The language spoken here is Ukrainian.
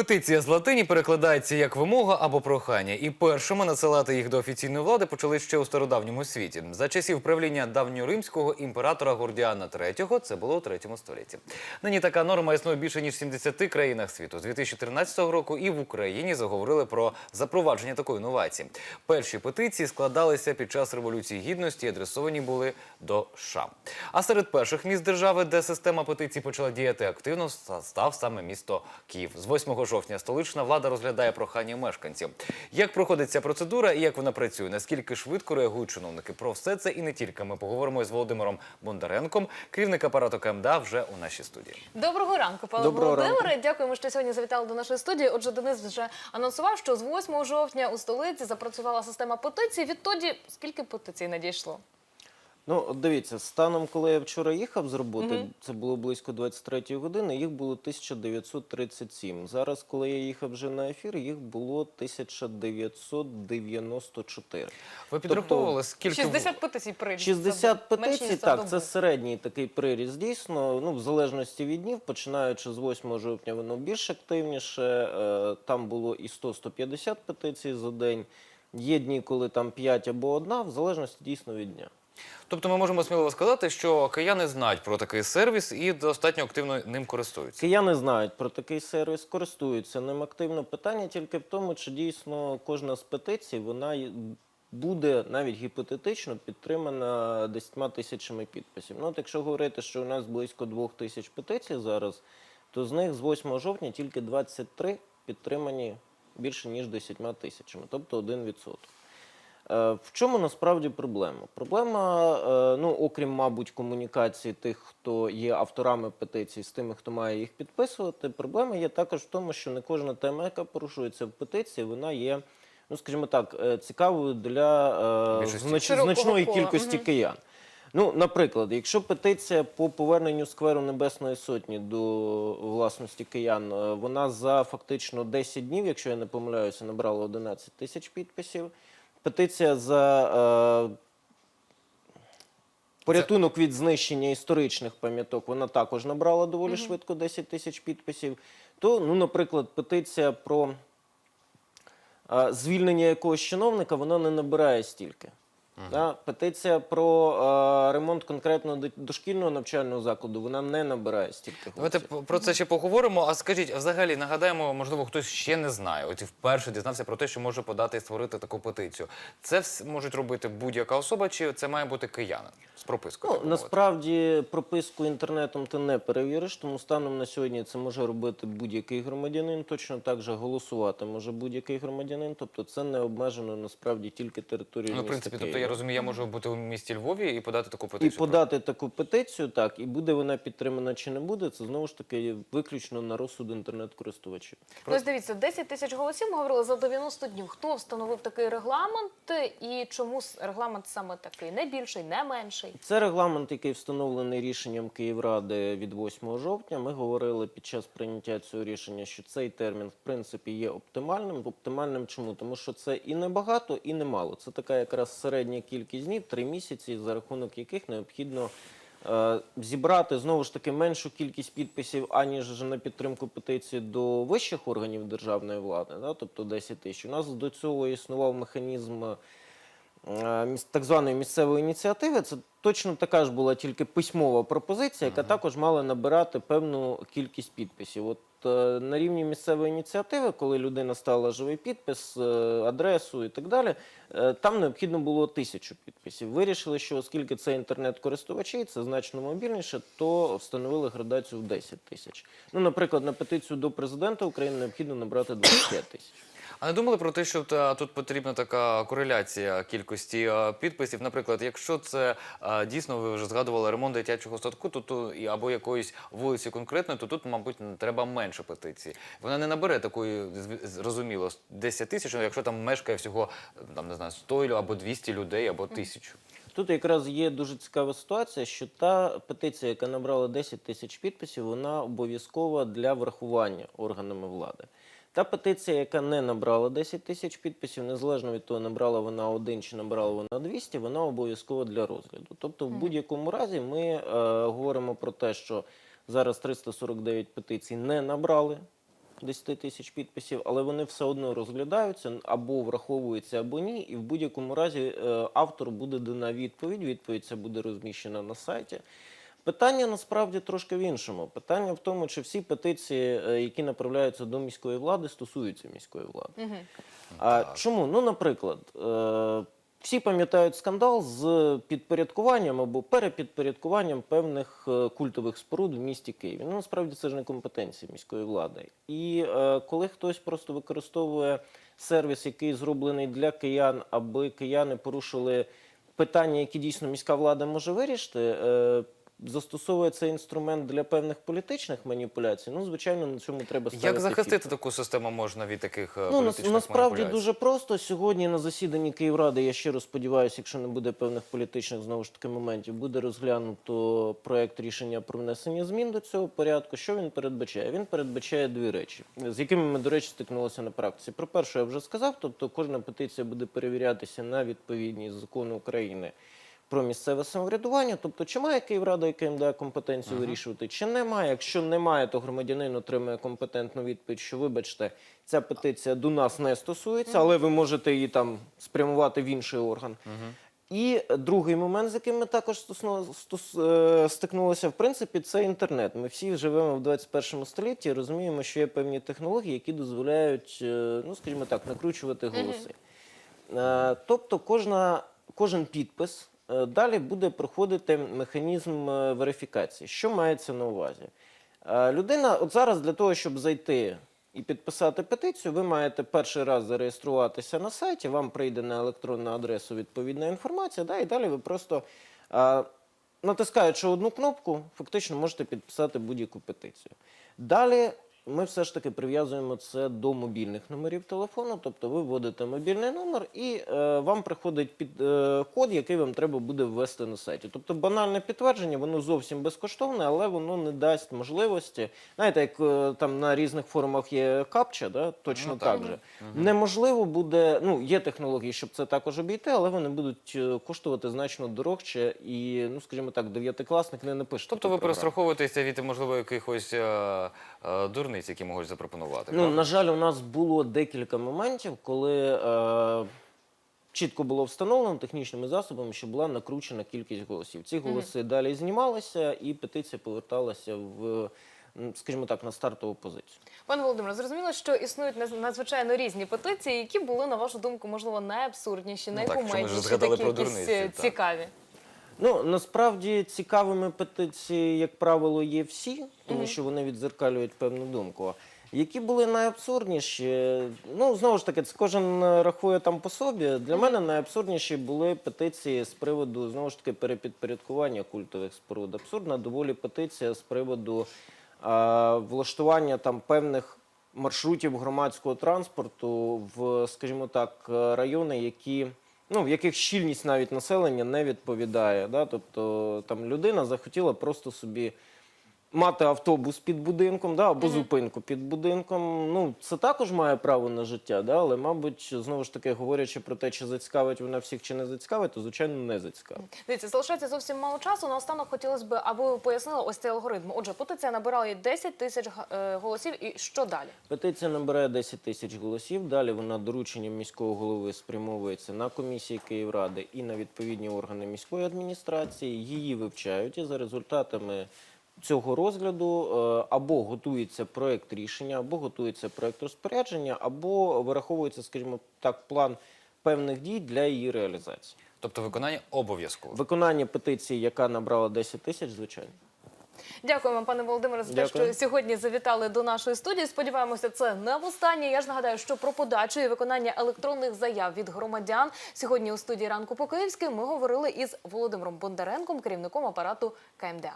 Петиція з латині перекладається як вимога або прохання, і першими надсилати їх до офіційної влади почали ще у стародавньому світі. За часів правління давньоримського імператора Гордіана III, це було у третьому столітті. Нині така норма існує більше ніж в 70 країнах світу. З 2013 року і в Україні заговорили про запровадження такої інновації. Перші петиції складалися під час революції гідності, і адресовані були до США. А серед перших міст держави, де система петицій почала діяти активно, став саме місто Київ. З 8 жовтня столична влада розглядає прохання мешканців. Як проходить ця процедура і як вона працює? Наскільки швидко реагують чиновники? Про все це і не тільки. Ми поговоримо з Володимиром Бондаренком, керівник апарату КМДА, вже у нашій студії. Доброго ранку, пане Володимире. Дякуємо, що сьогодні завітали до нашої студії. Отже, Денис вже анонсував, що з 8 жовтня у столиці запрацювала система петицій. Відтоді скільки петицій надійшло? Ну, от дивіться, станом, коли я вчора їхав з роботи, це було близько 23-ї години, їх було 1937. Зараз, коли я їхав вже на ефір, їх було 1994. Ви підраховували, скільки 60 петицій прийде. 60 петицій, так, це середній такий приріст. Дійсно, ну, в залежності від днів, починаючи з 8 жовтня, воно більш активніше. Е, Там було і 100-150 петицій за день. Є дні, коли там 5 або 1, в залежності дійсно від дня. Тобто ми можемо сміливо сказати, що кияни знають про такий сервіс і достатньо активно ним користуються. Кияни знають про такий сервіс, користуються ним активно. Питання тільки в тому, чи дійсно кожна з петицій вона буде навіть гіпотетично підтримана 10 тисячами підписів. Ну, якщо говорити, що у нас близько 2 тисяч петицій зараз, то з них з 8 жовтня тільки 23 підтримані більше ніж 10 тисячами, тобто 1%. Е, В чому насправді проблема? Проблема, е, ну окрім, мабуть, комунікації тих, хто є авторами петицій, з тими, хто має їх підписувати. Проблема є також в тому, що не кожна тема, яка порушується в петиції, вона є, ну скажімо так, е, цікавою для знач- значної кола, кількості мгм. киян. Ну, наприклад, якщо петиція по поверненню скверу Небесної Сотні до власності киян, вона за фактично 10 днів, якщо я не помиляюся, набрала 11 тисяч підписів. Петиція за е, порятунок від знищення історичних пам'яток, вона також набрала доволі швидко 10 тисяч підписів. То, ну, наприклад, петиція про е, звільнення якогось чиновника, вона не набирає стільки. Да? Петиція про е, ремонт конкретно до- дошкільного навчального закладу, вона не набирає стільки Давайте голосів. про це ще поговоримо. А скажіть, взагалі нагадаємо, можливо, хтось ще не знає. От і вперше дізнався про те, що може подати і створити таку петицію. Це можуть робити будь-яка особа, чи це має бути киянин з пропискою? Ну, насправді прописку інтернетом ти не перевіриш, тому станом на сьогодні це може робити будь-який громадянин. Точно так же голосувати може будь-який громадянин. Тобто це не обмежено насправді тільки територією Ну, в принципі, тобто я розумію, я можу бути у місті Львові і подати таку І подати таку петицію, так, і буде вона підтримана чи не буде, це знову ж таки виключно на розсуд інтернет-користувачів. Ну, ось дивіться, 10 тисяч голосів ми говорили за 90 днів. Хто встановив такий регламент і чому регламент саме такий? Не більший, не менший. Це регламент, який встановлений рішенням Київради від 8 жовтня. Ми говорили під час прийняття цього рішення, що цей термін в принципі є оптимальним. Оптимальним чому? Тому що це і не багато, і не мало. Це така якраз середня кількість днів, три місяці, за рахунок яких необхідно. е, Зібрати знову ж таки меншу кількість підписів, аніж на підтримку петиції до вищих органів державної влади, да, тобто 10 тисяч. У нас до цього існував механізм е, так званої місцевої ініціативи. Це точно така ж була тільки письмова пропозиція, яка також мала набирати певну кількість підписів. От на рівні місцевої ініціативи, коли людина стала живий підпис, е, адресу і так далі, е, там необхідно було тисячу підписів. Вирішили, що оскільки це інтернет-користувачі, це значно мобільніше, то встановили градацію в 10 тисяч. Ну, наприклад, на петицію до президента України необхідно набрати 25 тисяч. А не думали про те, що та, тут потрібна така кореляція кількості е, підписів? Наприклад, якщо це е, дійсно ви вже згадували ремонт дитячого садку, то, то і або якоїсь вулиці конкретної, то тут, мабуть, треба менше петицій. Вона не набере такої зрозуміло 10 тисяч, якщо там мешкає всього там не знаю 100 або 200 людей, або тисячу. Тут якраз є дуже цікава ситуація, що та петиція, яка набрала 10 тисяч підписів, вона обов'язкова для врахування органами влади. Та петиція, яка не набрала 10 тисяч підписів, незалежно від того, набрала вона один чи набрала вона 200, вона обов'язкова для розгляду. Тобто, в будь-якому разі ми е, говоримо про те, що зараз 349 петицій не набрали 10 тисяч підписів, але вони все одно розглядаються або враховуються, або ні. І в будь-якому разі е, автор буде дана відповідь. Відповідь ця буде розміщена на сайті. Питання насправді трошки в іншому. Питання в тому, чи всі петиції, е, які направляються до міської влади, стосуються міської влади. А чому? Ну, наприклад, е, всі пам'ятають скандал з підпорядкуванням або перепідпорядкуванням певних е, культових споруд в місті Києві. Ну, насправді це ж не компетенція міської влади. І коли хтось просто використовує сервіс, який зроблений для киян, аби кияни порушили питання, які дійсно міська влада може вирішити. Застосовує цей інструмент для певних політичних маніпуляцій. Ну, звичайно, на цьому треба ставити. Як захистити таку систему можна від таких е, Ну, політичних насправді маніпуляцій? дуже просто. Сьогодні на засіданні Київради, я щиро сподіваюся, якщо не буде певних політичних знову ж таки моментів, буде розглянуто проект рішення про внесення змін до цього порядку. Що він передбачає? Він передбачає дві речі, з якими ми, до речі, стикнулися на практиці. Про перше, я вже сказав, тобто кожна петиція буде перевірятися на відповідність закону України. Про місцеве самоврядування, тобто чи має Київрада і КМДА компетенцію вирішувати, чи немає. Якщо немає, то громадянин отримує компетентну відповідь, що вибачте, ця петиція до нас не стосується, але ви можете її там спрямувати в інший орган. І другий момент, з яким ми також е, стикнулися, в принципі, це інтернет. Ми всі живемо в 21 столітті, і розуміємо, що є певні технології, які дозволяють, е, ну скажімо так, накручувати голоси. Е, Тобто кожна, кожен підпис далі буде проходити механізм е, верифікації. Що мається на увазі? Е, Людина, от зараз для того, щоб зайти і підписати петицію, ви маєте перший раз зареєструватися на сайті, вам прийде на електронну адресу відповідна інформація, да, і далі ви просто е, натискаючи одну кнопку, фактично можете підписати будь-яку петицію. Далі ми все ж таки прив'язуємо це до мобільних номерів телефону, тобто ви вводите мобільний номер і е, вам приходить під, е, код, який вам треба буде ввести на сайті. Тобто банальне підтвердження, воно зовсім безкоштовне, але воно не дасть можливості. Знаєте, як е, там на різних форумах є капча, да? точно Ну, так, так. же. Неможливо буде, ну є технології, щоб це також обійти, але вони будуть е, коштувати значно дорожче, і, ну скажімо так, дев'ятикласник не напише. Тобто ви програму. перестраховуєтеся від, можливо, якихось е, е, дурниць, які можуть запропонувати. Ну, на жаль, у нас було декілька моментів, коли е, чітко було встановлено технічними засобами, що була накручена кількість голосів. Ці голоси далі знімалися, і петиція поверталася в, м, скажімо так, на стартову позицію. Пане Володимире, зрозуміло, що існують наз- надзвичайно різні петиції, які були, на вашу думку, можливо, найабсурдніші, Ну так, якщо ми вже найкумедніші, згадали такі про якісь дурниці, е, так. цікаві. Ну насправді цікавими петиції, як правило, є всі, тому що вони відзеркалюють певну думку. Які були найабсурдніші? Ну знову ж таки, це кожен е, рахує там по собі. Для мене найабсурдніші були петиції з приводу знову ж таки перепідпорядкування культових споруд. Абсурдна доволі петиція з приводу а, влаштування там певних маршрутів громадського транспорту в, скажімо так, е, райони, які ну, в яких щільність навіть населення не відповідає. Да? Тобто там людина захотіла просто собі мати автобус під будинком, да? або зупинку під будинком. Ну, це також має право на життя, да? але, мабуть, знову ж таки, говорячи про те, чи зацікавить вона всіх, чи не зацікавить, то звичайно не зацікавить. Дивіться, залишається зовсім мало часу. Наостанок хотілося б, аби ви пояснили ось цей алгоритм. Отже, петиція набирає 10 тисяч е, голосів. І що далі? Петиція набирає 10 тисяч голосів. Далі вона дорученням міського голови спрямовується на комісії Київради і на відповідні органи міської адміністрації. Її вивчають і за результатами цього розгляду е, або готується проект рішення, або готується проект розпорядження, або вираховується, скажімо так, план певних дій для її реалізації. Тобто виконання обов'язково. Виконання петиції, яка набрала 10 тисяч, звичайно. Дякуємо, пане Володимире, за те, що сьогодні завітали до нашої студії. Сподіваємося, це не востаннє. Я ж нагадаю, що про подачу і виконання електронних заяв від громадян сьогодні у студії ранку по київськи ми говорили із Володимиром Бондаренком, керівником апарату КМДА.